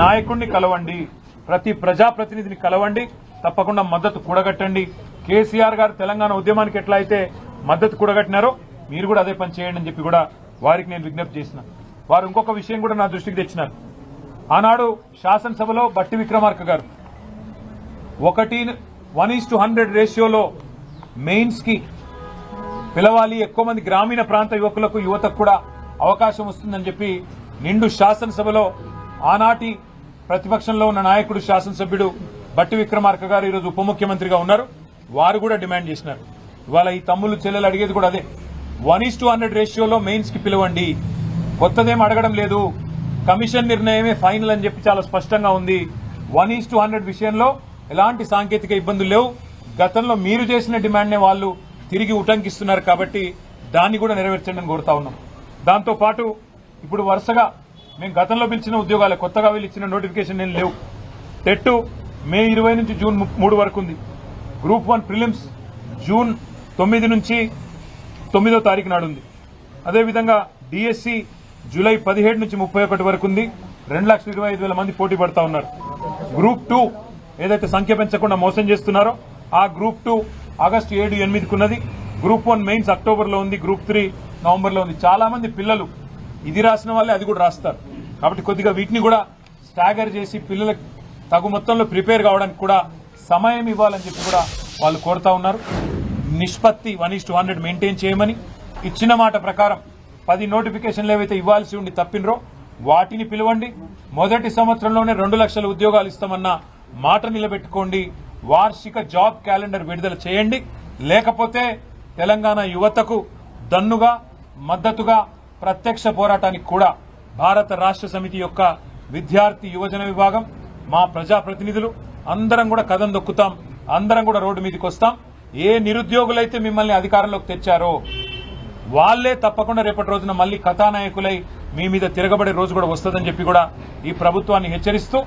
నాయకుడిని కలవండి ప్రతి ప్రజాప్రతినిధిని కలవండి తప్పకుండా మద్దతు కూడగట్టండి. కేసీఆర్ గారు తెలంగాణ ఉద్యమానికి ఎట్లా అయితే మద్దతు కూడగట్టినారో మీరు కూడా అదే పని చేయండి అని చెప్పి కూడా వారికి నేను విజ్ఞప్తి చేసిన. వారు ఇంకొక విషయం కూడా నా దృష్టికి తెచ్చినారు. ఆనాడు శాసనసభలో బట్టి విక్రమార్క గారు ఒకటి వన్ ఈస్ టు హండ్రెడ్ రేషియోలో మెయిన్స్కి పిలవాలి ఎక్కువ మంది గ్రామీణ ప్రాంత యువకులకు యువతకు కూడా అవకాశం వస్తుందని చెప్పి నిండు శాసనసభలో ఆనాటి ప్రతిపక్షంలో ఉన్న నాయకుడు శాసనసభ్యుడు బట్టి విక్రమార్క గారు ఈరోజు ఉప ముఖ్యమంత్రిగా ఉన్నారు. వారు కూడా డిమాండ్ చేసినారు. ఇవాళ ఈ తమ్ముళ్ళు చెల్లెలు అడిగేది కూడా అదే. వన్ ఈస్ టూ హండ్రెడ్ రేషియోలో మెయిన్స్కి పిలవండి. కొత్తదేం అడగడం లేదు. కమిషన్ నిర్ణయమే ఫైనల్ అని చెప్పి చాలా స్పష్టంగా ఉంది. వన్ ఈస్ టూ హండ్రెడ్ విషయంలో ఎలాంటి సాంకేతిక ఇబ్బందులు లేవు. గతంలో మీరు చేసిన డిమాండ్నే వాళ్ళు తిరిగి ఉటంకిస్తున్నారు కాబట్టి దాన్ని కూడా నెరవేర్చండి అని కోరుతా ఉన్నాం. దాంతోపాటు ఇప్పుడు వరుసగా మేము గతంలో పిలిచిన ఉద్యోగాలే కొత్తగా వీళ్ళు ఇచ్చిన నోటిఫికేషన్ ఏం లేవు. టెట్ మే ఇరవై నుంచి జూన్ ము- మూడు వరకు ఉంది. గ్రూప్ వన్ ప్రిలిమ్స్ జూన్ తొమ్మిది నుంచి తొమ్మిదో తారీఖు నాడు ఉంది. అదేవిధంగా డిఎస్సి జూలై పదిహేడు నుంచి ముప్పై ఒకటి వరకు ఉంది. రెండు లక్షల ఇరవై ఐదు వేల మంది పోటీ పడతా ఉన్నారు. గ్రూప్ టూ ఏదైతే సంఖ్య పెంచకుండా మోసం చేస్తున్నారో ఆ గ్రూప్ టూ ఆగస్టు ఏడు ఎనిమిదికి ఉన్నది గ్రూప్ వన్ మెయిన్స్ అక్టోబర్లో ఉంది. గ్రూప్ త్రీ నవంబర్లో ఉంది. చాలా మంది పిల్లలు ఇది రాసిన వాళ్ళే అది కూడా రాస్తారు. కాబట్టి కొద్దిగా వీటిని కూడా స్టాగర్ చేసి పిల్లలకు తగు మొత్తంలో ప్రిపేర్ కావడానికి కూడా సమయం ఇవ్వాలని చెప్పి కూడా వాళ్ళు కోరుతా ఉన్నారు. నిష్పత్తి వన్ ఈస్ హండ్రెడ్ మెయింటైన్ చేయమని ఇచ్చిన మాట ప్రకారం పది నోటిఫికేషన్లు ఏవైతే ఇవ్వాల్సి ఉండి తప్పినరో వాటిని పిలవండి. మొదటి సంవత్సరంలోనే రెండు లక్షల ఉద్యోగాలు ఇస్తామన్న మాట నిలబెట్టుకోండి. వార్షిక జాబ్ క్యాలెండర్ విడుదల చేయండి. లేకపోతే తెలంగాణ యువతకు దన్నుగా మద్దతుగా ప్రత్యక్ష పోరాటానికి కూడా భారత రాష్ట్ర సమితి యొక్క విద్యార్థి యువజన విభాగం మా ప్రజాప్రతినిధులు అందరం కూడా కథం దొక్కుతాం. అందరం కూడా రోడ్డు మీదకి వస్తాం. ఏ నిరుద్యోగులైతే మిమ్మల్ని అధికారంలోకి తెచ్చారో వాళ్ళే తప్పకుండా రేపటి రోజున మళ్ళీ కథానాయకులై మీ మీద తిరగబడే రోజు కూడా వస్తుందని చెప్పి కూడా ఈ ప్రభుత్వాన్ని హెచ్చరిస్తూ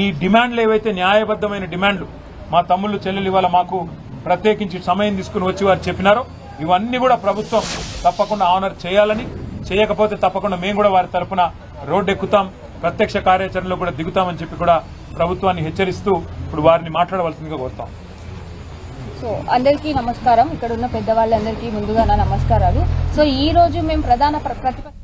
ఈ డిమాండ్లు ఏవైతే న్యాయబద్దమైన డిమాండ్లు మా తమ్ముళ్ళు చెల్లెలు ఇవాళ మాకు ప్రత్యేకించి సమయం తీసుకుని వచ్చి వారు చెప్పినారో ఇవన్నీ కూడా ప్రభుత్వం తప్పకుండా ఆనర్ చేయాలని చేయకపోతే తప్పకుండా మేము కూడా వారి తరపున రోడ్డు ఎక్కుతాం ప్రత్యక్ష కార్యాచరణలో కూడా దిగుతామని చెప్పి కూడా ప్రభుత్వాన్ని హెచ్చరిస్తూ ఇప్పుడు వారిని మాట్లాడవలసిందిగా కోరుతాం. సో అందరికీ నమస్కారం. ఇక్కడ ఉన్న పెద్దవాళ్ళందరికీ ముందుగా నా నమస్కారాలు. సో ఈ రోజు మేము ప్రధాన ప్రతిపక్ష